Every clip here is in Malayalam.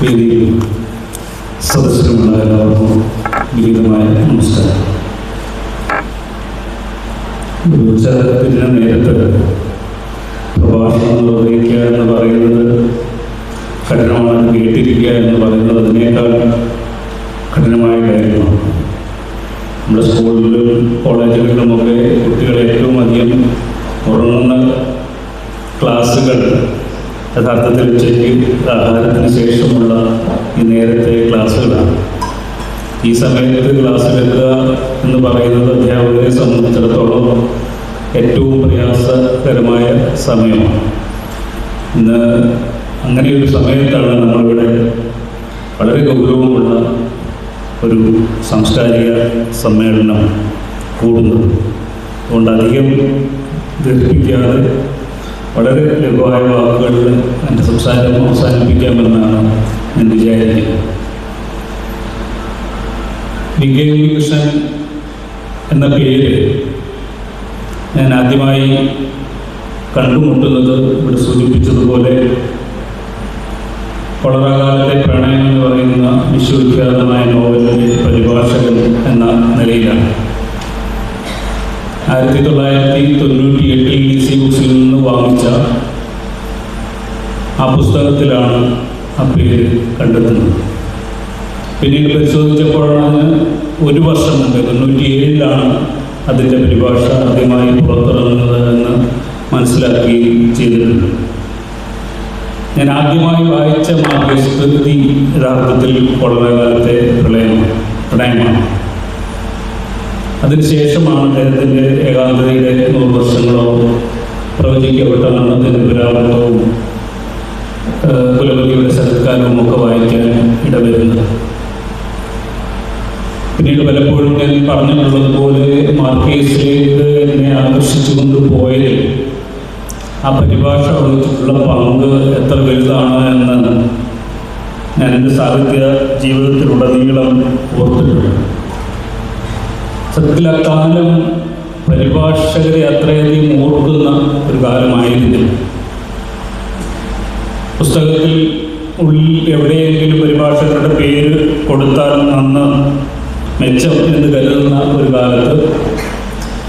വേദിയിൽ സദസ്സിലുള്ള എല്ലാവർക്കും വിനീതമായ നമസ്കാരം. ഉച്ചതിന് നേരത്തെ പ്രഭാഷണം നിർവഹിക്കുക എന്ന് പറയുന്നത് കഠിനമാണ് കേട്ടിരിക്കുക എന്ന് പറയുന്നത് അതിനേക്കാൾ കഠിനമായ കാര്യമാണ്. നമ്മുടെ സ്കൂളിലും കോളേജുകളിലുമൊക്കെ കുട്ടികൾ ഏറ്റവും അധികം ഉറങ്ങുന്ന ക്ലാസ്സുകൾ യഥാർത്ഥത്തിൽ ഉച്ചയ്ക്ക് ആഹാരത്തിന് ശേഷമുള്ള ഈ നേരത്തെ ക്ലാസ്സുകളാണ്. ഈ സമയത്ത് ക്ലാസ് എടുക്കുക എന്ന് പറയുന്നത് അധ്യാപകരെ സംബന്ധിച്ചിടത്തോളം ഏറ്റവും പ്രയാസകരമായ സമയമാണ്. ഇന്ന് അങ്ങനെയൊരു സമയത്താണ് നമ്മളിവിടെ വളരെ ഗൗരവമുള്ള ഒരു സാംസ്കാരിക സമ്മേളനം കൂടുന്നത്. അതുകൊണ്ട് അധികം ദീർഘിപ്പിക്കാതെ വളരെ ലഘുവായ വാക്കുകളിൽ എന്റെ സംസാരം അവസാനിപ്പിക്കാമെന്നാണ് ഞാൻ വിചാരിക്കുന്നത്. വിജയകൃഷ്ണൻ എന്ന പേര് ഞാൻ ആദ്യമായി കണ്ടുമുട്ടുന്നത് ഇവിടെ സൂചിപ്പിച്ചതുപോലെ വളരാകാലത്തെ പ്രണയം എന്ന് പറയുന്ന വിശ്വവിഖ്യാതമായ നോവലിന്റെ പരിഭാഷകൻ എന്ന നിലയിലാണ്. ആയിരത്തി തൊള്ളായിരത്തി തൊണ്ണൂറ്റി പുസ്തകത്തിലാണ് ആ പേര് കണ്ടെത്തുന്നത്. പിന്നീട് പരിശോധിച്ചപ്പോഴാണ് ഒരു വർഷം മുമ്പ് തൊണ്ണൂറ്റി ഏഴിലാണ് അതിന്റെ പരിഭാഷ ആദ്യമായി പുറത്തിറങ്ങുന്നത് എന്ന് മനസ്സിലാക്കുകയും ചെയ്തിട്ടുണ്ട്. ഞാൻ ആദ്യമായി വായിച്ച മാർഗസ്കൃതി യഥാർത്ഥത്തിൽ കൊളവകാലത്തെ പ്രളയം പ്രണയമാണ് അതിനുശേഷമാണ് അദ്ദേഹത്തിന്റെ ഏകാന്തതയുടെ നൂറ് വർഷങ്ങളോ പ്രവചിക്കപ്പെട്ട മരണത്തിന്റെ പുരാവൃത്തവും കുലപതിയുടെ സൽക്കാരവും ഒക്കെ വായിക്കാൻ ഇടവരുന്നത്. പിന്നീട് പലപ്പോഴും ഞാൻ പറഞ്ഞിട്ടുള്ളത് പോലെ മാർക്കേസിലേക്ക് എന്നെ ആകർഷിച്ചുകൊണ്ട് പോയതിൽ ആ പരിഭാഷ വഹിച്ചിട്ടുള്ള പങ്ക് എത്ര വലുതാണ് എന്ന് ഞാൻ എന്റെ സാഹിത്യ ജീവിതത്തിലുടനീളം ഓർത്തിട്ടുണ്ട്. സത്യത്തിൽ അക്കാലം പരിഭാഷകരെ അത്രയധികം ഓർക്കുന്ന ഒരു കാലമായിരുന്നില്ല. പുസ്തകത്തിൽ ഉള്ളിൽ എവിടെയെങ്കിലും പരിഭാഷകരുടെ പേര് കൊടുത്താൽ അന്ന് മെച്ചം എന്ന് കരുതുന്ന ഒരു കാലത്ത്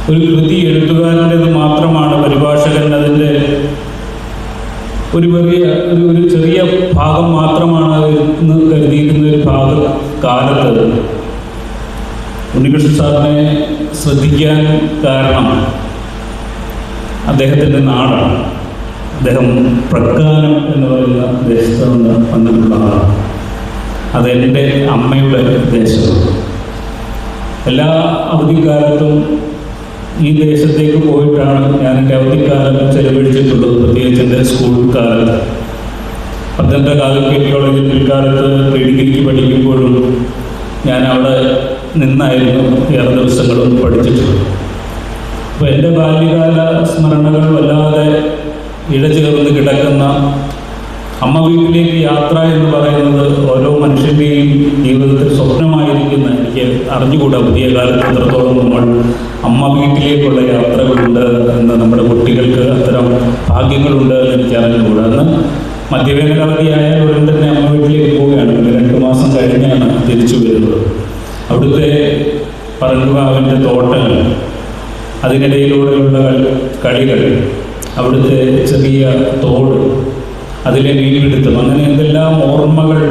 ഒരു കൃതി എഴുത്തുകാരന്റെത് മാത്രമാണ് പരിഭാഷകൻ അതിന്റെ ഒരു വലിയ ഒരു ചെറിയ ഭാഗം മാത്രമാണ് എന്ന് കരുതിയിരുന്ന ഒരു ഭാഗ കാലത്ത് ഉണ്ണികൃഷ്ണൻ സാറിനെ ശ്രദ്ധിക്കാൻ കാരണം അദ്ദേഹത്തിന്റെ നാടാണ്. അദ്ദേഹം പ്രക്കാനം എന്ന് പറയുന്ന ദേശത്ത് നിന്ന് വന്നിട്ടുള്ള ആളാണ്. അതെന്റെ അമ്മയുടെ ദേശമാണ്. എല്ലാ അവധിക്കാലത്തും ഈ ദേശത്തേക്ക് പോയിട്ടാണ് ഞാൻ എന്റെ അവധിക്കാലം ചെലവഴിച്ചിട്ടുള്ളത്. പ്രത്യേകിച്ച് എന്റെ സ്കൂൾ കാലത്ത്. പത്തനംതിട്ട കാലം കോളേജിൽ പിൽക്കാലത്ത് ഡിഗ്രിക്ക് പഠിക്കുമ്പോഴും ഞാൻ അവിടെ നിന്നായിരുന്നു ഏറെ ദിവസങ്ങളും പഠിച്ചിട്ടുള്ളത്. അപ്പോൾ എന്റെ ബാല്യകാല സ്മരണകൾ വല്ലാതെ ഇഴചേർന്ന് കിടക്കുന്ന അമ്മ വീട്ടിലേക്ക് യാത്ര എന്ന് പറയുന്നത് ഓരോ മനുഷ്യന്റെയും ജീവിതത്തിൽ സ്വപ്നമായിരിക്കുന്ന എനിക്ക് അറിഞ്ഞുകൂടാ പുതിയ കാലത്ത് എത്രത്തോളം നമ്മൾ അമ്മ വീട്ടിലേക്കുള്ള യാത്രകളുണ്ട് എന്ന് നമ്മുടെ കുട്ടികൾക്ക് അത്തരം ഭാഗ്യങ്ങളുണ്ട് എന്ന് എനിക്ക് അറിഞ്ഞുകൂടാ. എന്ന് മധ്യവേനൽ അവധിയായാൽ ഉടൻ തന്നെ അമ്മ വീട്ടിലേക്ക് പോവുകയാണ് രണ്ടു രണ്ട് മാസം കഴിഞ്ഞാണ് തിരിച്ചു വരുന്നത്. അവിടുത്തെ അവന്റെ തോട്ടങ്ങൾ അതിനിടയിലൂടെയുള്ള കളികൾ അവിടുത്തെ ചെറിയ തോട് അതിലെ മീൻപിടുത്തം അങ്ങനെ എന്തെല്ലാം ഓർമ്മകൾ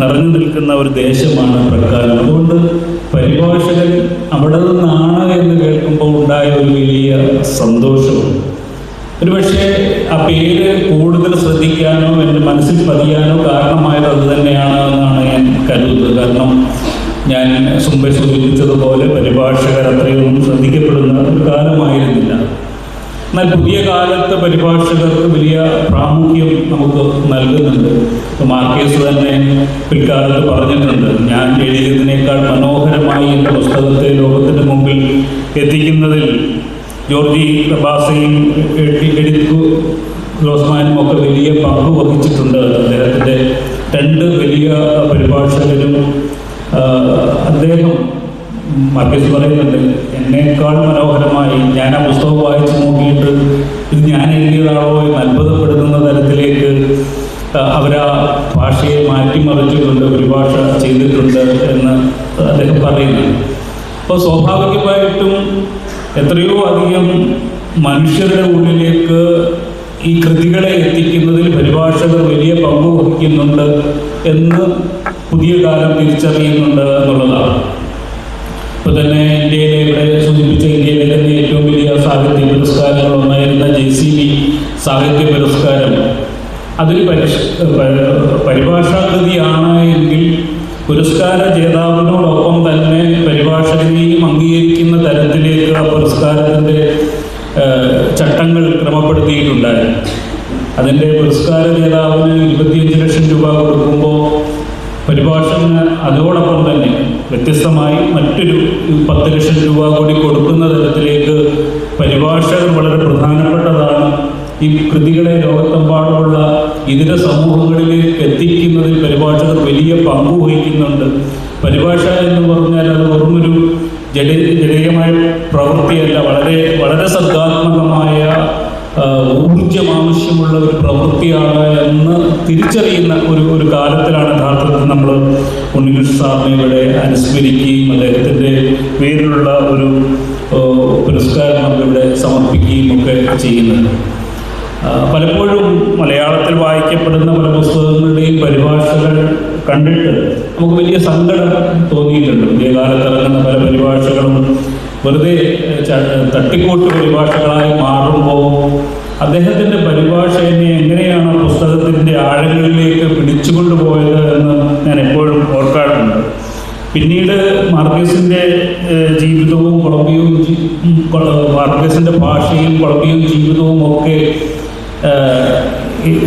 നിറഞ്ഞു നിൽക്കുന്ന ഒരു ദേശമാണ് പ്രക്കാലം അതുകൊണ്ട് പരിഭാഷകൻ അവിടെ നിന്നാണ് എന്ന് കേൾക്കുമ്പോൾ ഉണ്ടായ ഒരു വലിയ സന്തോഷവും ഒരുപക്ഷെ ആ പേര് കൂടുതൽ ശ്രദ്ധിക്കാനോ എന്റെ മനസ്സിൽ പതിയാനോ കാരണമായത് അത് തന്നെയാണ് എന്നാണ് ഞാൻ കരുതുന്നത്. കാരണം ഞാൻ മുമ്പേ സൂചിപ്പിച്ചതുപോലെ പരിഭാഷകർ അത്രയൊന്നും ശ്രദ്ധിക്കപ്പെടുന്ന ഒരു കാലമായിരുന്നില്ല. എന്നാൽ പുതിയ കാലത്തെ പരിഭാഷകർക്ക് വലിയ പ്രാമുഖ്യം നമുക്ക് നൽകുന്നുണ്ട്. മാർക്കേസ് തന്നെ പിൽക്കാലത്ത് പറഞ്ഞിട്ടുണ്ട് ഞാൻ എഴുതിയതിനേക്കാൾ മനോഹരമായി എന്റെ പുസ്തകത്തെ ലോകത്തിന്റെ മുമ്പിൽ എത്തിക്കുന്നതിൽ ജോർജി പ്രഭാസയും എഡിക്കു ഗ്ലോസ്മാനും ഒക്കെ വലിയ പങ്ക് വഹിച്ചിട്ടുണ്ട്. അദ്ദേഹത്തിന്റെ രണ്ട് വലിയ പരിഭാഷകരും അദ്ദേഹം മാർക്കസ് പറയുന്നുണ്ട് എന്നേക്കാൾ മനോഹരമായി ഞാൻ ആ പുസ്തകം വായിച്ചു നോക്കിയിട്ട് ഇത് ഞാൻ എഴുതിയതാണോ എന്ന് അത്ഭുതപ്പെടുത്തുന്ന തരത്തിലേക്ക് അവരാ ഭാഷയെ മാറ്റി ഒരു ഭാഷ ചെയ്തിട്ടുണ്ട് എന്ന് അദ്ദേഹം പറയുന്നു. അപ്പോൾ സ്വാഭാവികമായിട്ടും എത്രയോ അധികം മനുഷ്യരുടെ ഉള്ളിലേക്ക് ഈ കൃതികളെ എത്തിക്കുന്നതിൽ പരിഭാഷകർ വലിയ പങ്ക് വഹിക്കുന്നുണ്ട് എന്ന് പുതിയ കാലം തിരിച്ചറിയുന്നുണ്ട് എന്നുള്ളതാണ്. ഇപ്പോൾ തന്നെ ഇന്ത്യയിലെ ഇവിടെ സൂചിപ്പിച്ച ഇന്ത്യയിലെ തന്നെ ഏറ്റവും വലിയ സാഹിത്യ പുരസ്കാരങ്ങൾ ഒന്നായിരുന്ന ജെ സി ബി സാഹിത്യ പുരസ്കാരം. അതിൽ പരിഷ് പരിഭാഷാകൃതിയാണ് എങ്കിൽ പുരസ്കാര ജേതാവിനോടൊപ്പം തന്നെ പരിഭാഷകനെയും അംഗീകരിക്കുന്ന തരത്തിലേക്ക് ആ പുരസ്കാരത്തിന്റെ ചട്ടങ്ങൾ ക്രമപ്പെടുത്തിയിട്ടുണ്ടായിരുന്നു. അതിന്റെ പുരസ്കാര ജേതാവിന് ഇരുപത്തിയഞ്ച് ലക്ഷം രൂപ കൊടുക്കുമ്പോൾ പരിഭാഷകന് അതോടൊപ്പം തന്നെ വ്യത്യസ്തമായി മറ്റൊരു പത്ത് ലക്ഷം രൂപ കൂടി കൊടുക്കുന്ന തരത്തിലേക്ക് പരിഭാഷകൾ വളരെ പ്രധാനപ്പെട്ടതാണ്. ഈ കൃതികളെ ലോകത്തെമ്പാടുമുള്ള ഇതര സമൂഹങ്ങളിലേക്ക് എത്തിക്കുന്നതിൽ പരിഭാഷകർ വലിയ പങ്കു വഹിക്കുന്നുണ്ട്. പരിഭാഷ എന്ന് പറഞ്ഞാൽ അത് വെറുമൊരു ജഡ ജഡീയമായ പ്രവൃത്തിയല്ല വളരെ വളരെ സർഗാത്മകമായ ഊർജം ആവശ്യമുള്ള ഒരു പ്രവൃത്തിയാണ് എന്ന് തിരിച്ചറിയുന്ന ഒരു ഒരു കാലത്തിലാണ് യഥാർത്ഥത്തിൽ നമ്മൾ ഉണ്ണികൃഷ്ണ ഇവിടെ അനുസ്മരിക്കുകയും അദ്ദേഹത്തിന്റെ പേരിലുള്ള ഒരു പുരസ്കാരം നമ്മളിവിടെ സമർപ്പിക്കുകയും ഒക്കെ ചെയ്യുന്നത് പലപ്പോഴും മലയാളത്തിൽ വായിക്കപ്പെടുന്ന പല പുസ്തകങ്ങളുടെയും പരിഭാഷകൾ കണ്ടിട്ട് നമുക്ക് വലിയ സങ്കടം തോന്നിയിട്ടുണ്ട്. പുതിയ കാലത്തിറങ്ങുന്ന പല പരിഭാഷകളും വെറുതെ തട്ടിക്കോട്ട് പരിഭാഷകളായി മാറുമ്പോൾ അദ്ദേഹത്തിന്റെ പരിഭാഷ എന്നെ എങ്ങനെയാണ് പുസ്തകത്തിന്റെ ആഴങ്ങളിലേക്ക് പിടിച്ചുകൊണ്ടുപോയത് എന്ന് ഞാൻ എപ്പോഴും ഓർക്കാറുണ്ട്. പിന്നീട് മാർഗസിന്റെ ജീവിതവും കൊളംബിയവും മാർഗസിന്റെ ഭാഷയും കുളമ്പിയും ജീവിതവും ഒക്കെ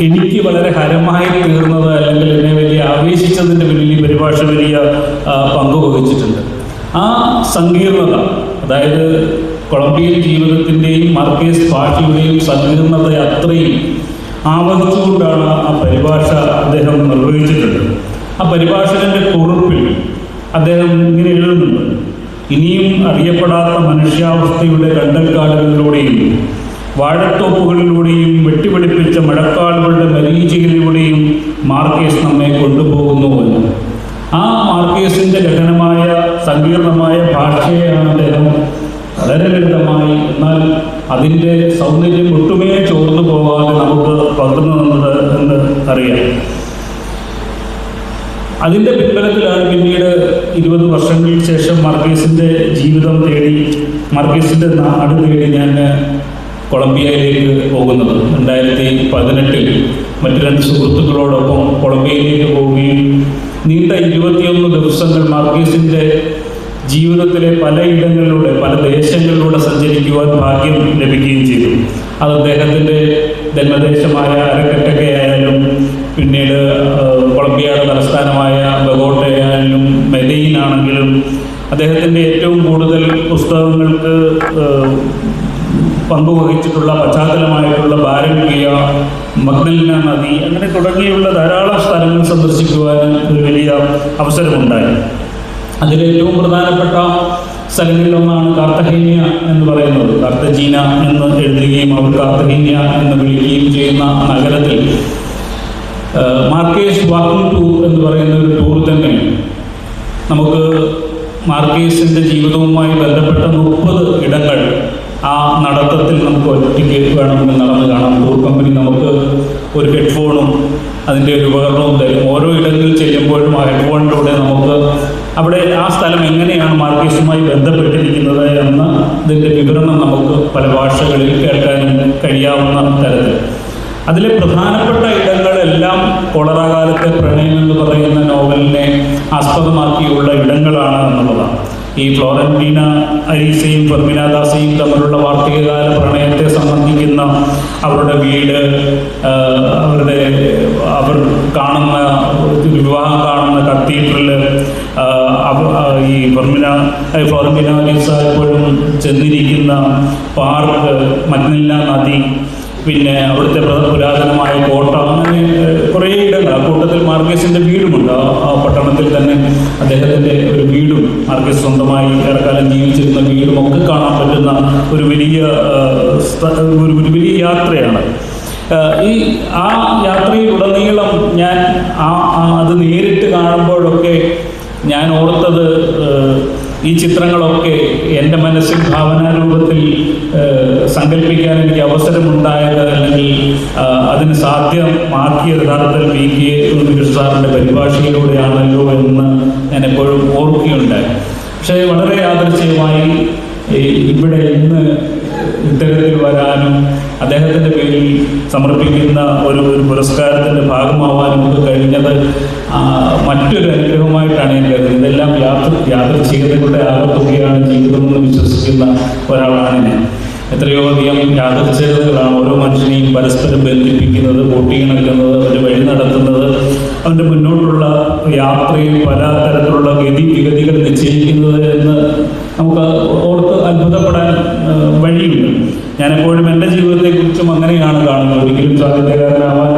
എനിക്ക് വളരെ ഹരമായി തീർന്നത് അല്ലെങ്കിൽ എന്നെ വലിയ ആവേശിച്ചതിന്റെ പിന്നിൽ ഈ പരിഭാഷ വലിയ പങ്ക് വഹിച്ചിട്ടുണ്ട്. ആ സങ്കീർണത അതായത് കൊളംബിയൻ ജീവിതത്തിന്റെയും മാർക്കേസ് ഭാഷയുടെയും സങ്കീർണത അത്രയും ആവഹിച്ചുകൊണ്ടാണ് ആ പരിഭാഷ അദ്ദേഹം നിർവഹിച്ചിട്ടുള്ളത്. ആ പരിഭാഷകന്റെ കുറിപ്പിൽ അദ്ദേഹം ഇങ്ങനെ എഴുതുന്നുണ്ട്. ഇനിയും അറിയപ്പെടാത്ത മനുഷ്യാവസ്ഥയുടെ കണ്ടൽക്കാടുകളിലൂടെയും വാഴത്തോപ്പുകളിലൂടെയും വെട്ടിപിടിപ്പിച്ച മഴക്കാടുകളുടെ മരീചികളിലൂടെയും മാർക്കേസ് നമ്മെ കൊണ്ടുപോകുന്നു എന്ന്. ആ മാർക്കേസിന്റെ ഗഹനമായ സങ്കീർണമായ അദ്ദേഹം വളരെ ലളിതമായി എന്നാൽ അതിന്റെ സൗന്ദര്യം ഒട്ടുമേ ചോർന്നു പോവാതെ നമുക്ക് പകർന്നു തന്നത് എന്ന് അറിയാം. അതിന്റെ പിൻബലത്തിലാണ് പിന്നീട് ഇരുപത് വർഷങ്ങൾക്ക് ശേഷം മാർക്കേസിന്റെ ജീവിതം തേടി മാർക്കേസിന്റെ നാട് തേടി ഞാൻ കൊളംബിയയിലേക്ക് പോകുന്നത്. രണ്ടായിരത്തി പതിനെട്ടിൽ മറ്റു രണ്ട് സുഹൃത്തുക്കളോടൊപ്പം കൊളംബിയയിലേക്ക് പോവുകയും നീണ്ട ഇരുപത്തിയൊന്ന് ദിവസങ്ങൾ മാർക്കേസിന്റെ ജീവിതത്തിലെ പലയിടങ്ങളിലൂടെ പല ദേശങ്ങളിലൂടെ സഞ്ചരിക്കുവാൻ ഭാഗ്യം ലഭിക്കുകയും ചെയ്തു. അത് അദ്ദേഹത്തിന്റെ ജന്മദേശമായ അരക്കട്ടക്കയായാലും പിന്നീട് കൊളംബിയയുടെ തലസ്ഥാനമായ ബഗോട്ടയായാലും മെദയിനാണെങ്കിലും അദ്ദേഹത്തിന്റെ ഏറ്റവും കൂടുതൽ പുസ്തകങ്ങൾക്ക് പങ്കുവഹിച്ചിട്ടുള്ള പശ്ചാത്തലമായിട്ടുള്ള ബാരൻകിയ മഗ്നലിന നദി അങ്ങനെ തുടങ്ങിയുള്ള ധാരാളം സ്ഥലങ്ങൾ സന്ദർശിക്കുവാൻ ഒരു വലിയ അവസരമുണ്ടായി. അതിലേറ്റവും പ്രധാനപ്പെട്ട സ്ഥലങ്ങളിലൊന്നാണ് കാർത്തഹീനിയ എന്ന് പറയുന്നത്. കാർത്തജീന എന്ന് എഴുതുകയും അവർ കാർത്തഹീനിയ എന്ന് വിളിക്കുകയും ചെയ്യുന്ന നഗരത്തിൽ മാർക്കേസ് വാക്കിംഗ് ടൂർ എന്ന് പറയുന്ന ഒരു ടൂർ തന്നെ നമുക്ക് മാർക്കേസിന്റെ ജീവിതവുമായി ബന്ധപ്പെട്ട മുപ്പത് ഇടങ്ങൾ ആ നടത്തത്തിൽ നമുക്ക് ഒറ്റയ്ക്ക് വേണമെങ്കിൽ നടന്ന് കാണാം. ടൂർ കമ്പനി നമുക്ക് ഒരു ഹെഡ്ഫോണും അതിന്റെ ഒരു ഉപകരണവും തരും. ഓരോ ഇടങ്ങളിൽ ചെല്ലുമ്പോഴും ആ ഹെഡ്ഫോണിലൂടെ നമുക്ക് അവിടെ ആ സ്ഥലം എങ്ങനെയാണ് മാർക്കേസുമായി ബന്ധപ്പെട്ടിരിക്കുന്നത് എന്ന ഇതിന്റെ വിവരണം നമുക്ക് പല ഭാഷകളിൽ കേൾക്കാനും കഴിയാവുന്ന തരത്തിൽ. അതിലെ പ്രധാനപ്പെട്ട ഇടങ്ങളെല്ലാം കൊളറാകാലത്തെ പ്രണയം എന്ന് പറയുന്ന നോവലിനെ ആസ്പദമാക്കിയുള്ള ഇടങ്ങളാണ് എന്നുള്ളതാണ്. ഈ ഫ്ലോറന്റീന അരീസയും ഫെർമിനാദാസയും തമ്മിലുള്ള വാർഷികകാല പ്രണയത്തെ സംബന്ധിക്കുന്ന അവരുടെ വീട് അവരുടെ അവർ കാണുന്ന വിവാഹം കാണുന്ന കത്തീഡ്രൽ ഈ ഫെർമിന ഫ്ലോറന്റീന അരീസ എപ്പോഴും ചെന്നിരിക്കുന്ന പാർക്ക് മഗ്നില്ല നദി പിന്നെ അവിടുത്തെ പ്ര- പുരാതനമായ കോട്ട അങ്ങനെ കുറേ ഇടങ്ങൾ. ആ കൂട്ടത്തിൽ മാർക്കേസിന്റെ വീടുമുണ്ട്. ആ പട്ടണത്തിൽ തന്നെ അദ്ദേഹത്തിന്റെ ഒരു വീടും മാർക്കേസ് സ്വന്തമായി ഏറെക്കാലം ജീവിച്ചിരുന്ന വീടും ഒക്കെ കാണാൻ പറ്റുന്ന ഒരു വലിയ ഒരു വലിയ യാത്രയാണ്. ഈ ആ യാത്രയിലുടനീളം ഞാൻ ആ അത് നേരിട്ട് കാണുമ്പോഴൊക്കെ ഞാൻ ഓർത്തത് ഈ ചിത്രങ്ങളൊക്കെ എന്റെ മനസ്സിൽ ഭാവനാരൂപത്തിൽ സങ്കല്പിക്കാൻ എനിക്ക് അവസരമുണ്ടായത് അല്ലെങ്കിൽ അതിന് സാധ്യമാക്കിയത് യഥാർത്ഥത്തിൽ വി കെ സാറിന്റെ പരിഭാഷയിലൂടെയാണല്ലോ എന്ന് ഞാൻ എപ്പോഴും ഓർക്കുകയുണ്ടായി. പക്ഷേ വളരെ യാദൃശ്യമായി ഇവിടെ ഇന്ന് ഇത്തരത്തിൽ വരാനും അദ്ദേഹത്തിന്റെ പേരിൽ സമർപ്പിക്കുന്ന ഒരു ഒരു പുരസ്കാരത്തിന്റെ ഭാഗമാവാനും ഒക്കെ കഴിഞ്ഞത് മറ്റൊരു അനുഗ്രഹമായിട്ടാണ് ഞാൻ കരുതുന്നത് ഇതെല്ലാം യാത്ര യാദൃച്ഛികതകളുടെ ആകത്തുകയാണ് ജീവിതമെന്ന് വിശ്വസിക്കുന്ന ഒരാളാണ് ഞാൻ. എത്രയോ അധികം യാദൃച്ഛികതകളാണ് ഓരോ മനുഷ്യനെയും പരസ്പരം ബന്ധിപ്പിക്കുന്നത് കൂട്ടിയിണക്കുന്നത് അവരെ വഴി നടത്തുന്നത്. അവന്റെ മുന്നോട്ടുള്ള യാത്രയിൽ പല തരത്തിലുള്ള ഗതി വിഗതികൾ നിശ്ചയിക്കുന്നത് എന്ന് നമുക്ക് ഓർത്ത് അത്ഭുതപ്പെടാൻ വഴിയുണ്ട്. ഞാനെപ്പോഴും എന്റെ ജീവിതത്തെക്കുറിച്ചും അങ്ങനെയാണ് കാണുന്നത്. ഒരിക്കലും സാഹിത്യകാരനാവാൻ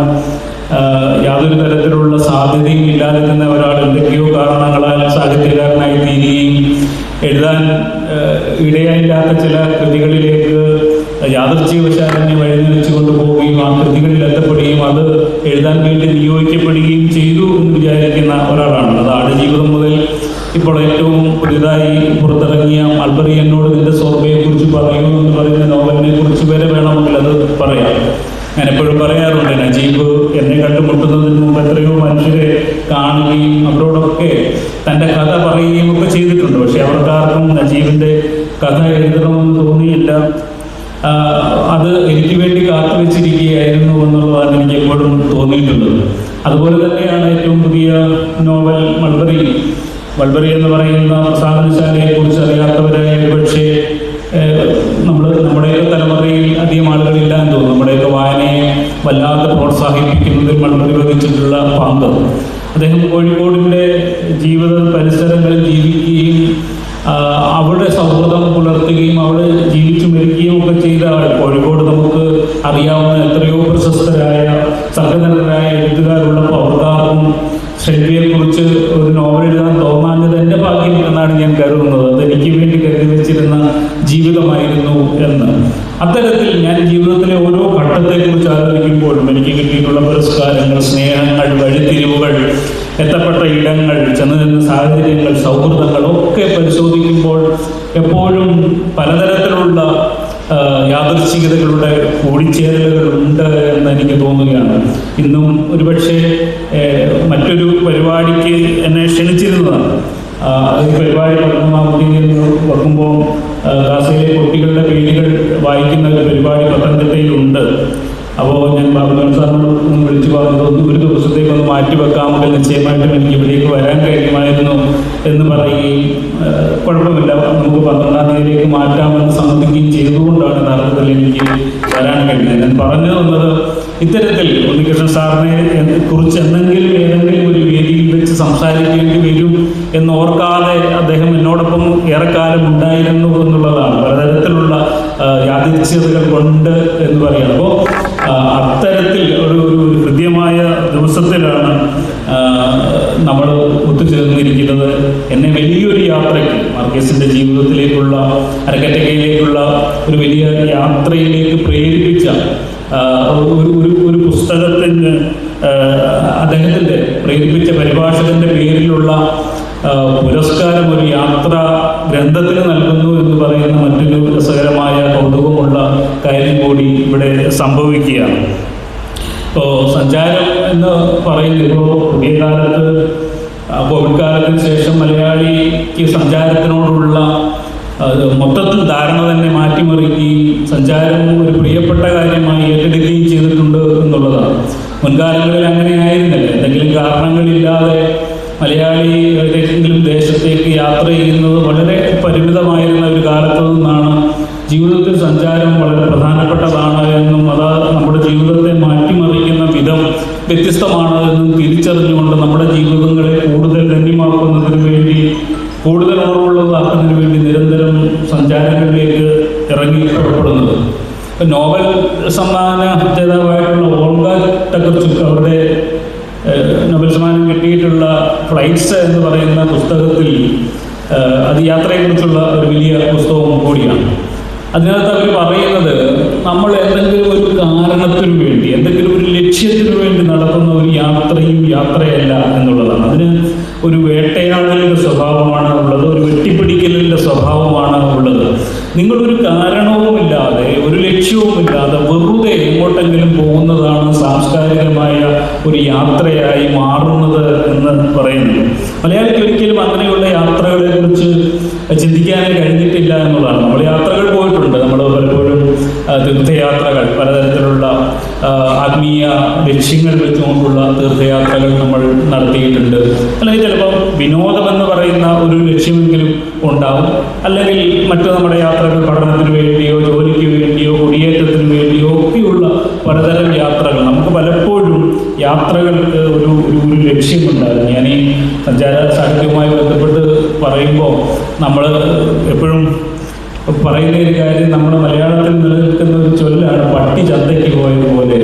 യാതൊരു തരത്തിലുള്ള സാധ്യതയും ഇല്ലാതെ തന്നെ ഒരാൾ എന്തൊക്കെയോ കാരണങ്ങളാൽ സാഹിത്യകാരനായി തീരുകയും എഴുതാൻ ഇടയായില്ലാത്ത ചില കൃതികളിലേക്ക് യാദൃച്ഛികവശാലിനെ വഴിനരിച്ചു കൊണ്ടുപോവുകയും ആ കൃതികളിൽ എത്തപ്പെടുകയും അത് എഴുതാൻ വേണ്ടി നിയോഗിക്കപ്പെടുകയും ചെയ്തു എന്ന് വിചാരിക്കുന്ന ഒരാളാണ്. അത് ആടുജീവിതം മുതൽ ഇപ്പോൾ ഏറ്റവും പുതിയതായി പുറത്തിറങ്ങിയ അൽബറിയനോട് നിന്റെ സോർബയെക്കുറിച്ച് പറയൂ എന്ന് പറയുന്ന വരെ വേണമെങ്കിൽ അത് പറയാം. ഞാൻ എപ്പോഴും പറയാറുണ്ട് നജീബ് എന്നെ കണ്ടുമുട്ടുന്നതിന് മുമ്പ് എത്രയോ മനുഷ്യരെ കാണുകയും അവരോടൊക്കെ തന്റെ കഥ പറയുകയും ഒക്കെ ചെയ്തിട്ടുണ്ട്. പക്ഷെ അവർക്കാർക്കും നജീബിന്റെ കഥ എഴുതണമെന്ന് തോന്നിയില്ല. അത് എനിക്ക് വേണ്ടി കാത്തു വെച്ചിരിക്കുകയായിരുന്നു എന്നുള്ളതാണ് എനിക്ക് എപ്പോഴും തോന്നിയിട്ടുള്ളത്. അതുപോലെ തന്നെയാണ് ഏറ്റവും പുതിയ നോവൽ മൾബറി. മൾബറി എന്ന് പറയുന്ന സാധനശാലയെ കുറിച്ച് അറിയാത്തവരായ പക്ഷേ നമ്മൾ നമ്മുടെ തലമുറയിൽ അധികം ആളുകളില്ല എന്ന് തോന്നുന്നു. നമ്മുടെയൊക്കെ വായനയെ വല്ലാതെ പ്രോത്സാഹിപ്പിക്കുന്നതിൽ മൾബറി വഹിച്ചിട്ടുള്ള പങ്ക്. അദ്ദേഹം കോഴിക്കോടിന്റെ ജീവിത പരിസരങ്ങളിൽ ജീവിക്കുകയും അവിടെ സൗഹൃദം പുലർത്തുകയും അവിടെ ജീവിച്ചു മരിക്കുകയും ഒക്കെ ചെയ്ത കോഴിക്കോട് നമുക്ക് അറിയാവുന്ന എത്രയോ പ്രശസ്തരായ സംഘടനരായ എഴുത്തുകാരുള്ളപ്പോൾ അവർക്കാർക്കും ശൈലിയെക്കുറിച്ച് ഒരു നോവൽ എഴുതാൻ തോന്നാഞ്ഞത് എന്റെ ഭാഗ്യം എന്നാണ് ഞാൻ കരുതുന്നത്. ജീവിതമായിരുന്നു എന്ന്. അത്തരത്തിൽ ഞാൻ ജീവിതത്തിലെ ഓരോ ഘട്ടത്തെക്കുറിച്ച് ആലോചിക്കുമ്പോഴും എനിക്ക് കിട്ടിയിട്ടുള്ള പുരസ്കാരങ്ങൾ സ്നേഹങ്ങൾ വഴിത്തിരിവുകൾ എത്തപ്പെട്ട ഇടങ്ങൾ ചെന്നു നിന്ന സാഹചര്യങ്ങൾ സൗഹൃദങ്ങൾ ഒക്കെ പരിശോധിക്കുമ്പോൾ എപ്പോഴും പലതരത്തിലുള്ള യാദൃശ്ചികതകളുടെ കൂടിച്ചേരലുകൾ ഉണ്ട് എന്ന് എനിക്ക് തോന്നുകയാണ്. ഇന്നും ഒരുപക്ഷെ മറ്റൊരു പരിപാടിക്ക് എന്നെ ക്ഷണിച്ചിരുന്നതാണ്. ഈ പരിപാടി പത്മനാഭത്തിൽ വെക്കുമ്പോൾ ഗാസയിലെ കുട്ടികളുടെ പേരുകൾ വായിക്കുന്ന ഒരു പരിപാടി പത്തനംതിട്ടയിലുണ്ട്. അപ്പോൾ ഞാൻ ബാബുഖാൻ സാറിനോട് വിളിച്ചു പറഞ്ഞത് ഒരു ദിവസത്തേക്ക് ഒന്ന് മാറ്റി വെക്കാമെങ്കിൽ നിശ്ചയമായിട്ടും എനിക്ക് ഇവിടേക്ക് വരാൻ കഴിയുമായിരുന്നു എന്ന് പറയുകയും കുഴപ്പമില്ല. നമുക്ക് പന്ത്രണ്ടാം തീയതിയിലേക്ക് മാറ്റാമെന്ന് സമ്മതിക്കുകയും ചെയ്തുകൊണ്ടാണ് യഥാർത്ഥത്തിൽ എനിക്ക് വരാൻ കഴിഞ്ഞത് ഞാൻ പറഞ്ഞു തന്നത് ഇത്തരത്തിൽ ഉണ്ണികൃഷ്ണൻ സാറിനെ കുറിച്ച് എന്തെങ്കിലും ഏതെങ്കിലും ഒരു വേദിയിൽ വെച്ച് സംസാരിക്കേണ്ടി വരും എന്ന് ഓർക്കാതെ അദ്ദേഹം എന്നോടൊപ്പം ഏറെക്കാലം ഉണ്ടായിരുന്നു എന്നുള്ളതാണ്. പലതരത്തിലുള്ള യാദൃച്ഛ്യതകൾ കൊണ്ട് എന്ന് പറയാം അപ്പോൾ അത്തരത്തിൽ ഒരു ഒരു ഹൃദ്യമായ ദിവസത്തിലാണ് നമ്മൾ ഒത്തുചേർന്നിരിക്കുന്നത്. എന്നെ വലിയൊരു യാത്രയ്ക്ക് മാർക്കേസിന്റെ ജീവിതത്തിലേക്കുള്ള അരക്കറ്റക്കയിലേക്കുള്ള ഒരു വലിയ യാത്രയിലേക്ക് പ്രേരിപ്പിച്ച ഒരു ഒരു ഒരു പുസ്തകത്തിന് അദ്ദേഹത്തിന്റെ പ്രേരിപ്പിച്ച പരിഭാഷകന്റെ പേരിലുള്ള പുരസ്കാരം ഒരു യാത്ര ഗ്രന്ഥത്തിന് നൽകുന്നു എന്ന് പറയുന്ന മറ്റൊരു രസകരമായ കൗതുകമുള്ള കാര്യം കൂടി ഇവിടെ സംഭവിക്കുകയാണ്. ഇപ്പോൾ സഞ്ചാരം എന്ന് പറയുന്നത് പുതിയ കാലത്ത് കോവിഡ് കാലത്തിന് ശേഷം മലയാളിക്ക് സഞ്ചാരത്തിനോടുള്ള മൊത്തത്തിൽ ധാരണ തന്നെ മാറ്റിമറിക്കുകയും സഞ്ചാരം ഒരു പ്രിയപ്പെട്ട കാര്യമായി ഏറ്റെടുക്കുകയും ചെയ്തിട്ടുണ്ട് എന്നുള്ളതാണ്. മുൻകാലങ്ങളിൽ അങ്ങനെ ആയിരുന്നില്ല എന്തെങ്കിലും കാരണങ്ങളില്ലാതെ മലയാളി യാത്ര ചെയ്യുന്നത് വളരെ പരിമിതമായിരുന്ന ഒരു കാലത്ത് നിന്നാണ് ജീവിതത്തിൽ സഞ്ചാരം വളരെ പ്രധാനപ്പെട്ടതാണ് എന്നും അത് നമ്മുടെ ജീവിതത്തെ മാറ്റിമറിക്കുന്ന വിധം വ്യത്യസ്തമാണ് എന്നും തിരിച്ചറിഞ്ഞുകൊണ്ട് നമ്മുടെ ജീവിതങ്ങളെ കൂടുതൽ ധന്യമാക്കുന്നതിന് വേണ്ടി കൂടുതൽ ഉണർവുള്ളതാക്കുന്നതിന് വേണ്ടി നിരന്തരം സഞ്ചാരങ്ങളിലേക്ക് ഇറങ്ങി പുറപ്പെടുന്നത്. നോവൽ സമ്മാന ജേതാവായിട്ടുള്ള ഓൾഗ ടക്കർച്ചുക്ക് അവരുടെ നോബൽ സമ്മാനം കിട്ടിയിട്ടുള്ള ഫ്ലൈറ്റ്സ് എന്ന് പറയുന്ന പുസ്തകത്തിൽ അത് യാത്രയെക്കുറിച്ചുള്ള ഒരു വലിയ പുസ്തകവും കൂടിയാണ്. അതിനകത്ത് അവർ പറയുന്നത് നമ്മൾ എന്തെങ്കിലും ഒരു കാരണത്തിനു വേണ്ടി എന്തെങ്കിലും ഒരു ലക്ഷ്യത്തിനു വേണ്ടി നടത്തുന്ന ഒരു യാത്രയും യാത്രയല്ല എന്നുള്ളതാണ്. അതിന് ഒരു വേട്ടയാടലിന്റെ സ്വഭാവമാണ് ഉള്ളത് ഒരു വെട്ടിപ്പിടിക്കലിന്റെ സ്വഭാവമാണ് ഉള്ളത്. നിങ്ങളൊരു കാരണവുമില്ലാതെ ഒരു ലക്ഷ്യവുമില്ലാതെ വെറുതെ എങ്ങോട്ടെങ്കിലും സാംസ്കാരികമായ ഒരു യാത്രയായി മാറുന്നത് എന്ന് പറയുന്നത് മലയാളിക്ക് ഒരിക്കലും അങ്ങനെയുള്ള യാത്രകളെ കുറിച്ച് ചിന്തിക്കാൻ കഴിഞ്ഞിട്ടില്ല എന്നുള്ളതാണ് നമ്മൾ യാത്രകൾ പോയിട്ടുണ്ട്. നമ്മൾ പലപ്പോഴും തീർത്ഥയാത്രകൾ പലതരത്തിലുള്ള ആത്മീയ ലക്ഷ്യങ്ങൾ വെച്ചുകൊണ്ടുള്ള തീർത്ഥയാത്രകൾ നമ്മൾ നടത്തിയിട്ടുണ്ട്. അല്ലെങ്കിൽ ചിലപ്പോൾ വിനോദം എന്ന് പറയുന്ന ഒരു ലക്ഷ്യമെങ്കിലും ഉണ്ടാവും. അല്ലെങ്കിൽ മറ്റു നമ്മുടെ യാത്രകൾ പഠനത്തിന് വേണ്ടിയോ ജോലിക്ക് യാത്രകൾക്ക് ഒരു ഒരു ഒരു ലക്ഷ്യമുണ്ടായിരുന്നു. ഞാൻ ഈ സഞ്ചാര സാഹിത്യവുമായി ബന്ധപ്പെട്ട് പറയുമ്പോൾ നമ്മൾ എപ്പോഴും പറയുന്ന ഒരു കാര്യം നമ്മുടെ മലയാളത്തിൽ നിലനിൽക്കുന്ന ഒരു ചൊല്ലാണ് പട്ടി ചന്തയ്ക്ക് പോയത് പോലെ.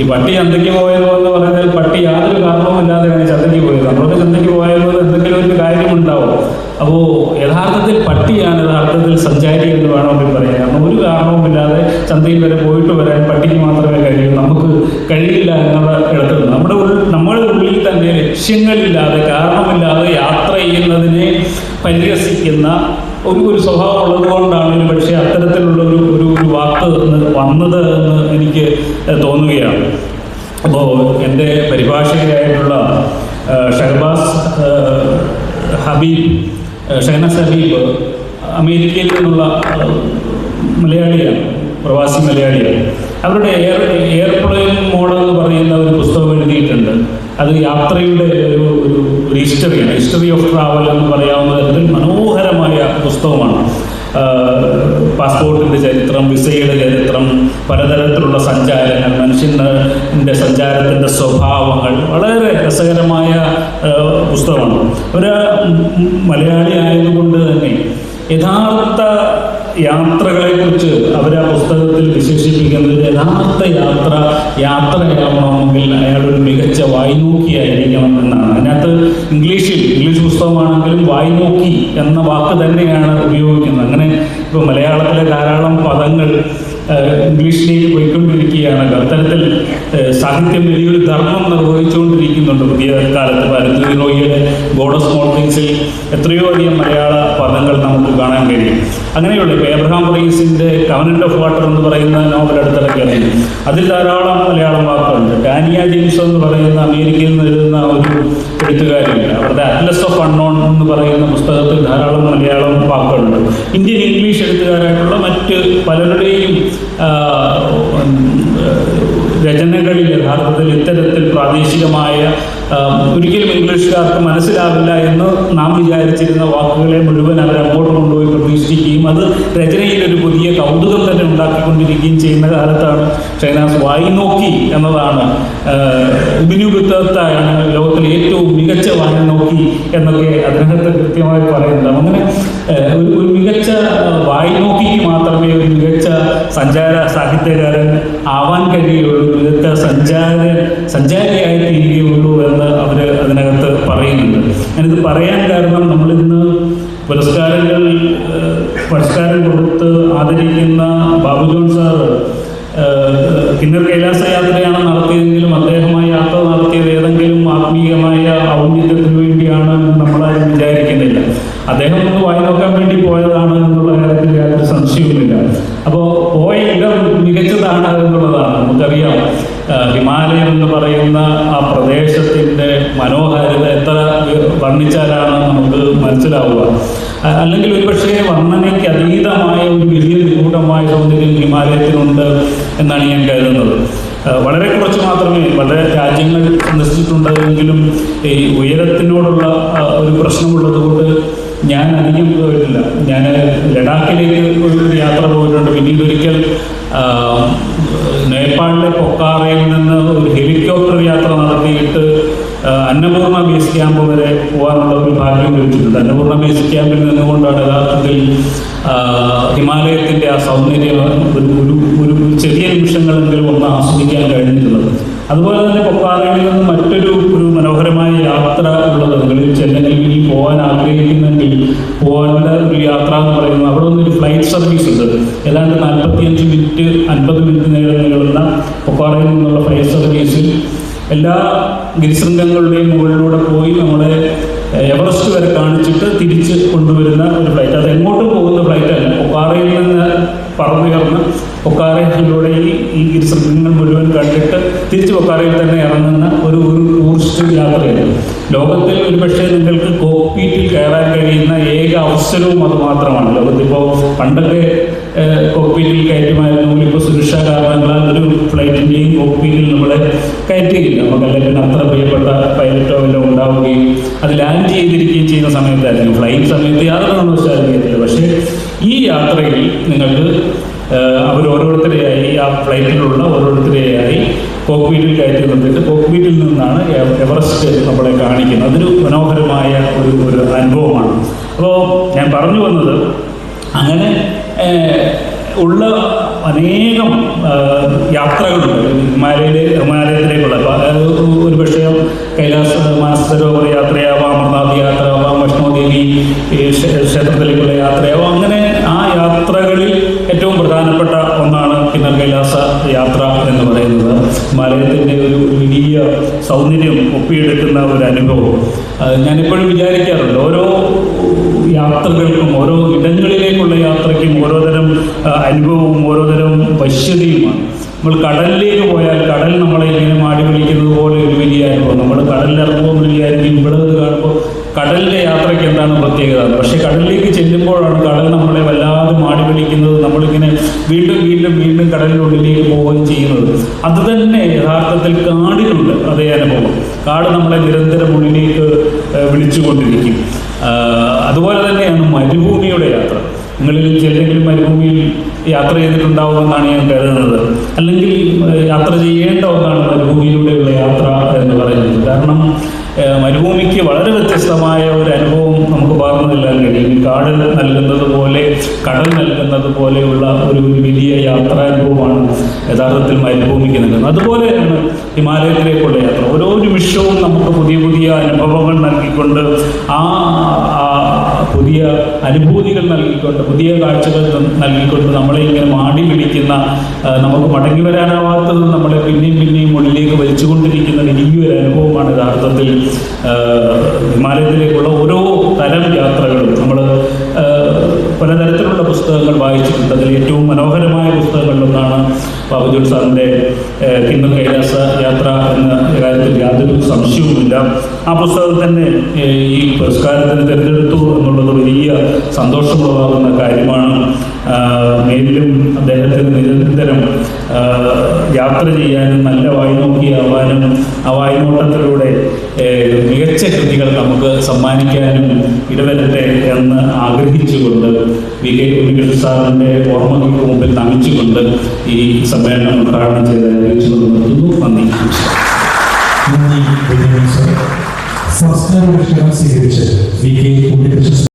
ഈ പട്ടി ചന്തയ്ക്ക് പോയത് എന്ന് പറഞ്ഞാൽ പട്ടി യാതൊരു കാരണവുമില്ലാതെയാണ് ചന്തയ്ക്ക് പോയത്. നമ്മളൊക്കെ ചന്തയ്ക്ക് പോയത് എന്തെങ്കിലും ഒരു കാര്യമുണ്ടാവും. അപ്പോൾ യഥാർത്ഥത്തിൽ പട്ടിയാണ് യഥാർത്ഥത്തിൽ സഞ്ചാരി എന്ന് വേണമെങ്കിൽ കാരണം ചന്തയിൽ വരെ പോയിട്ട് വരാൻ പട്ടിക്ക് മാത്രമേ കഴിയൂ. നമുക്ക് കഴിയില്ല എന്നുള്ള ഇടത്ത് നമ്മുടെ നമ്മുടെ ഉള്ളിൽ തന്നെ ലക്ഷ്യങ്ങളില്ലാതെ കാരണമില്ലാതെ യാത്ര ചെയ്യുന്നതിനെ പരിഹസിക്കുന്ന ഒരു ഒരു സ്വഭാവം ഉള്ളതുകൊണ്ടാണ് ഒരു പക്ഷേ അത്തരത്തിലുള്ള ഒരു ഒരു ഒരു വാക്ക് വന്നത് എന്ന് എനിക്ക് തോന്നുകയാണ്. അപ്പോൾ എന്റെ പരിഭാഷകരായിട്ടുള്ള ഷഹബാസ് ഹബീബ് ഷഹനസ് ഹബീബ് അമേരിക്കയിൽ നിന്നുള്ള മലയാളിയാണ് പ്രവാസി മലയാളിയാണ്. അവരുടെ എയർ എയർപ്ലെയിൻ മോഡൽ എന്ന് പറയുന്ന ഒരു പുസ്തകം എഴുതിയിട്ടുണ്ട്. അത് യാത്രയുടെ ഒരു ഒരു ഹിസ്റ്ററിയാണ്. ഹിസ്റ്ററി ഓഫ് ട്രാവൽ എന്ന് പറയാവുന്ന തരത്തിൽ മനോഹരമായ പുസ്തകമാണ്. പാസ്പോർട്ടിന്റെ ചരിത്രം വിസയുടെ ചരിത്രം പലതരത്തിലുള്ള സഞ്ചാരങ്ങൾ മനുഷ്യന്റെ സഞ്ചാരത്തിന്റെ സ്വഭാവങ്ങൾ വളരെ രസകരമായ പുസ്തകമാണ്. ഒരു മലയാളി ആയതുകൊണ്ട് തന്നെ യഥാർത്ഥ യാത്രകളെക്കുറിച്ച് അവർ ആ പുസ്തകത്തിൽ വിശേഷിപ്പിക്കുന്നത് യഥാർത്ഥ യാത്ര യാത്രയാവണമെങ്കിൽ അയാളൊരു മികച്ച വായ്നോക്കിയായിരിക്കണം എന്നാണ്. അതിനകത്ത് ഇംഗ്ലീഷിൽ ഇംഗ്ലീഷ് പുസ്തകമാണെങ്കിലും വായ്നോക്കി എന്ന വാക്ക് തന്നെയാണ് ഉപയോഗിക്കുന്നത്. അങ്ങനെ ഇപ്പോൾ മലയാളത്തിലെ ധാരാളം പദങ്ങൾ ഇംഗ്ലീഷിലേക്ക് പോയിക്കൊണ്ടിരിക്കുകയാണ്. അത്തരത്തിൽ സാഹിത്യം വലിയൊരു ധർമ്മം നിർവഹിച്ചുകൊണ്ടിരിക്കുന്നുണ്ട്. പുതിയ കാലത്ത് ഭാരതി റോയിയുടെ ഗോഡ് ഓഫ് സ്മോൾ എത്രയോ അധികം മലയാള പദങ്ങൾ നമുക്ക് കാണാൻ കഴിയും. അങ്ങനെയുള്ള ഇപ്പോൾ എബ്രഹാം റീസിന്റെ കവനന്റ് ഓഫ് വാട്ടർ എന്ന് പറയുന്ന നോവൽ അടുത്തിടയ്ക്ക് ഇറങ്ങി അതിൽ ധാരാളം മലയാളം വാക്കുകളുണ്ട്. ഡാനിയ ജെയിംസ് എന്ന് പറയുന്ന അമേരിക്കയിൽ നിന്ന് എഴുതുന്ന ഒരു എഴുത്തുകാരിയുണ്ട്. അവരുടെ അറ്റ്ലസ് ഓഫ് അൺനോൺ എന്ന് പറയുന്ന പുസ്തകത്തിൽ ധാരാളം മലയാളം വാക്കുകളുണ്ട്. ഇന്ത്യൻ ഇംഗ്ലീഷ് എഴുത്തുകാരായിട്ടുള്ള മറ്റ് പലരുടെയും രചനകളിൽ യഥാർത്ഥത്തിൽ ഇത്തരത്തിൽ പ്രാദേശികമായ ഒരിക്കലും ഇംഗ്ലീഷുകാർക്ക് മനസ്സിലാവില്ല എന്ന് നാം വിചാരിച്ചിരുന്ന വാക്കുകളെ മുഴുവൻ അവർ അങ്ങോട്ട് കൊണ്ടുപോയി പ്രതീക്ഷിക്കുകയും അത് രചനയിൽ ഒരു പുതിയ കൗതുകം തന്നെ ഉണ്ടാക്കിക്കൊണ്ടിരിക്കുകയും ചെയ്യുന്ന കാലത്താണ് ഷൈനാസ് വായി നോക്കി എന്നതാണ് ഉപനിബുദ്ധത്താണ് ലോകത്തിലെ ഏറ്റവും മികച്ച വായി നോക്കി എന്നൊക്കെ അദ്ദേഹത്തെ കൃത്യമായി പറയുന്നുണ്ട്. അങ്ങനെ ഒരു മികച്ച ആ, സഞ്ചാര സാഹിത്യകാരൻ ആവാൻ കഴിയുള്ളൂ മികച്ച സഞ്ചാര സഞ്ചാരിയായി തീരുകയുള്ളൂ എന്ന് അവർ അതിനകത്ത് പറയുന്നുണ്ട്. ഞാനിത് പറയാൻ കാരണം നമ്മളിന്ന് പുരസ്കാരങ്ങൾ പുരസ്കാരം കൊടുത്ത് ആദരിക്കുന്ന ബാബു ജോൺ സാറ് കിന്നർ കൈലാസ യാത്രയാണ് നമുക്കറിയാം ഹിമാലയം എന്ന് പറയുന്ന ആ പ്രദേശത്തിന്റെ മനോഹാരിത എത്ര വർണിച്ചാലാണ് നമുക്ക് മനസ്സിലാവുക. അല്ലെങ്കിൽ ഒരുപക്ഷേ വർണനയ്ക്ക് അതീതമായ ഒരു വലിയ നിഗൂഢമായ സൗന്ദര്യം ഹിമാലയത്തിനുണ്ട് എന്നാണ് ഞാൻ കരുതുന്നത്. വളരെ കുറച്ച് മാത്രമേ വളരെ രാജ്യങ്ങൾ സന്ദർശിച്ചിട്ടുണ്ടെങ്കിലും ഈ ഉയരത്തിനോടുള്ള ഒരു പ്രശ്നമുള്ളത് കൊണ്ട് ഞാൻ അധികം പോയിട്ടില്ല. ഞാൻ ലഡാക്കിലേക്ക് ഒരു യാത്ര പോയിട്ടുണ്ട്. പിന്നീട് ഒരിക്കൽ നേപ്പാളിലെ പൊക്കാറയിൽ നിന്ന് ഒരു ഹെലികോപ്റ്റർ യാത്ര നടത്തിയിട്ട് അന്നപൂർണ ബേസ് ക്യാമ്പ് വരെ പോകാനുള്ള ഒരു ഭാഗ്യം ലഭിച്ചിട്ടുണ്ട്. അന്നപൂർണ ബേസ് ക്യാമ്പിൽ നിന്നുകൊണ്ടാണ് യഥാർത്ഥത്തിൽ ഹിമാലയത്തിന്റെ ആ സൗന്ദര്യം ഒരു ഒരു ചെറിയ നിമിഷങ്ങളെങ്കിലും ഒന്ന് ആസ്വദിക്കാൻ കഴിഞ്ഞിട്ടുള്ളത്. അതുപോലെ എല്ലാ ഗിരിശൃംഗങ്ങളുടെയും മുകളിലൂടെ പോയി നമ്മളെ എവറസ്റ്റ് വരെ കാണിച്ചിട്ട് തിരിച്ച് കൊണ്ടുവരുന്ന ഒരു ഫ്ലൈറ്റ് അത് എങ്ങോട്ടും പോകുന്ന ഫ്ലൈറ്റ് അല്ല. ഒക്കാറയിൽ നിന്ന് പറന്നുയർന്ന് ഒക്കാറയിലൂടെ ഈ ഈ ഗിരിശൃംഗങ്ങൾ മുഴുവൻ കണ്ടിട്ട് തിരിച്ച് ഒക്കാറയിൽ തന്നെ ഇറങ്ങുന്ന ഒരു ഒരു ടൂറിസ്റ്റ് യാത്രയാണ്. ലോകത്തിൽ ഒരുപക്ഷെ നിങ്ങൾക്ക് കോക്പീറ്റിൽ കയറാൻ കഴിയുന്ന ഏക അവസരവും അത് മാത്രമാണ്. ലോകത്തിപ്പോൾ പണ്ടൊക്കെ കോക്പീറ്റിൽ കയറ്റുമായിരുന്നു. ഇപ്പോൾ സുരക്ഷാ കാരണങ്ങളാൽ കയറ്റുകയില്ല നമുക്ക് അല്ലെങ്കിൽ അത്ര പ്രിയപ്പെട്ട പൈലറ്റോ വല്ലതും ഉണ്ടാവുകയും അത് ലാൻഡ് ചെയ്തിരിക്കുകയും ചെയ്യുന്ന സമയത്തായിരിക്കും ഫ്ലൈറ്റ് സമയത്ത് യാതൊരു ചെയ്യത്തില്ല പക്ഷേ ഈ യാത്രയിൽ നിങ്ങൾക്ക് അവർ ഓരോരുത്തരെയായി ആ ഫ്ലൈറ്റിലുള്ള ഓരോരുത്തരെയായി കോക്ക്ബീറ്റിൽ കയറ്റി നിർത്തിയിട്ട് കോക്ക്ബീറ്റിൽ നിന്നാണ് എവറസ്റ്റ് നമ്മളെ കാണിക്കുന്നത്. അതൊരു മനോഹരമായ ഒരു ഒരു അനുഭവമാണ്. അപ്പോൾ ഞാൻ പറഞ്ഞു വന്നത് അങ്ങനെ ഉള്ള അനേകം യാത്രകളുണ്ട്. ഹിമാലയയിലെ ഹിമാലയത്തിലേക്കുള്ള. ഒരു പക്ഷേ കൈലാസ മാനസരോവർ യാത്രയാവാം അമർനാഥ് യാത്രയാവാം വൈഷ്ണോദേവി ക്ഷേത്രത്തിലേക്കുള്ള യാത്രയാവാം. അങ്ങനെ ആ യാത്രകളിൽ ഏറ്റവും പ്രധാനപ്പെട്ട ഒന്നാണ് കിന്നർ കൈലാസ യാത്ര എന്ന് പറയുന്നത്. ഹിമാലയത്തിന്റെ ഒരു വലിയ സൗന്ദര്യം ഒപ്പിയെടുക്കുന്ന ഒരു അനുഭവം. ഞാനിപ്പോഴും വിചാരിക്കാറുണ്ട്. ഓരോ യാത്രകൾക്കും ഓരോ ഇടങ്ങളിലേക്കുള്ള യാത്രയ്ക്കും ഓരോതരം അനുഭവവും ഓരോതരം വശ്യതയുമാണ്. നമ്മൾ കടലിലേക്ക് പോയാൽ കടൽ നമ്മളെ ഇങ്ങനെ മാടി വിളിക്കുന്നത് പോലെ ഒരു വലിയ അനുഭവം. നമ്മൾ കടലിലിറങ്ങുമ്പോൾ വിചാരിക്കും ഇവിടെ ഇത് കാണുമ്പോൾ കടലിലെ യാത്രയ്ക്ക് എന്താണ് പ്രത്യേകത പക്ഷേ കടലിലേക്ക് ചെല്ലുമ്പോഴാണ് കടൽ നമ്മളെ വല്ലാതെ മാടി വിളിക്കുന്നത്. നമ്മളിങ്ങനെ വീണ്ടും വീണ്ടും വീണ്ടും കടലിനുള്ളിലേക്ക് പോവുകയും ചെയ്യുന്നത്. അത് തന്നെ യഥാർത്ഥത്തിൽ കാടിനുണ്ട്. അതേ അനുഭവം. കാട് നമ്മളെ നിരന്തരം ഉള്ളിലേക്ക് വിളിച്ചുകൊണ്ടിരിക്കും. അതുപോലെ തന്നെയാണ് മരുഭൂമിയുടെ യാത്ര. നിങ്ങളിൽ ചിലരെങ്കിലും മരുഭൂമിയിൽ യാത്ര ചെയ്തിട്ടുണ്ടാവുമെന്നാണ് ഞാൻ കരുതുന്നത്. അല്ലെങ്കിൽ യാത്ര ചെയ്യേണ്ട ഒന്നാണ് മരുഭൂമിയിലൂടെയുള്ള യാത്ര എന്ന് പറയുന്നത്. കാരണം മരുഭൂമിക്ക് വളരെ വ്യത്യസ്തമായ ഒരു അനുഭവം നമുക്ക് പകർന്നു കഴിയും. കാട് നൽകുന്നത് പോലെ കടൽ നൽകുന്നത് പോലെയുള്ള ഒരു വലിയ യാത്രാനുഭവമാണ് യഥാർത്ഥത്തിൽ മരുഭൂമിക്ക് നൽകുന്നത്. അതുപോലെയാണ് ഹിമാലയത്തിലേക്കുള്ള യാത്ര. ഓരോ നിമിഷവും നമുക്ക് പുതിയ പുതിയ അനുഭവങ്ങൾ നൽകിക്കൊണ്ട് ആ പുതിയ അനുഭൂതികൾ നൽകിക്കൊണ്ട് പുതിയ കാഴ്ചകൾ നൽകിക്കൊണ്ട് നമ്മളെ ഇങ്ങനെ മാടി പിടിക്കുന്ന നമുക്ക് മടങ്ങി വരാനാവാത്തത് നമ്മളെ പിന്നെയും പിന്നെയും ഉള്ളിലേക്ക് വലിച്ചുകൊണ്ടിരിക്കുന്ന വലിയൊരു അനുഭവമാണ് യഥാർത്ഥത്തിൽ ഹിമാലയത്തിലേക്കുള്ള ഓരോ തരം യാത്രകളും നമ്മൾ പുസ്തകങ്ങൾ വായിച്ചിട്ടുണ്ട് അതിൽ ഏറ്റവും മനോഹരമായ പുസ്തകങ്ങളിലൊന്നാണ് ബാബുജോൾ സാറിന്റെ കിന്നർ കൈലാസ യാത്ര എന്ന കാര്യത്തിൽ യാതൊരു സംശയവുമില്ല. ആ പുസ്തകം തന്നെ ഈ പുരസ്കാരത്തിന് തിരഞ്ഞെടുത്തു എന്നുള്ളത് വലിയ സന്തോഷമുളവാകുന്ന കാര്യമാണ്. മേലിലും അദ്ദേഹത്തിന് നിരന്തരം യാത്ര ചെയ്യാനും നല്ല വായ്നോക്കിയാവാനും ആ വായ്നോട്ടത്തിലൂടെ മികച്ച കൃതികൾ നമുക്ക് സമ്മാനിക്കാനും ഇടവരട്ടെ എന്ന് ആഗ്രഹിച്ചുകൊണ്ട് വി കെ ഉണ്ണികൃഷ്ണ സാറിന്റെ ഓർമ്മകൾക്ക് മുമ്പിൽ നമിച്ചുകൊണ്ട് ഈ സമ്മേളനം ഉദ്ഘാടനം ചെയ്ത് അറിയിച്ചു നിർത്തുന്നു. നന്ദി. സംസ്കാര സ്വീകരിച്ച് വി കെ ഉണ്ണികൃഷ്ണൻ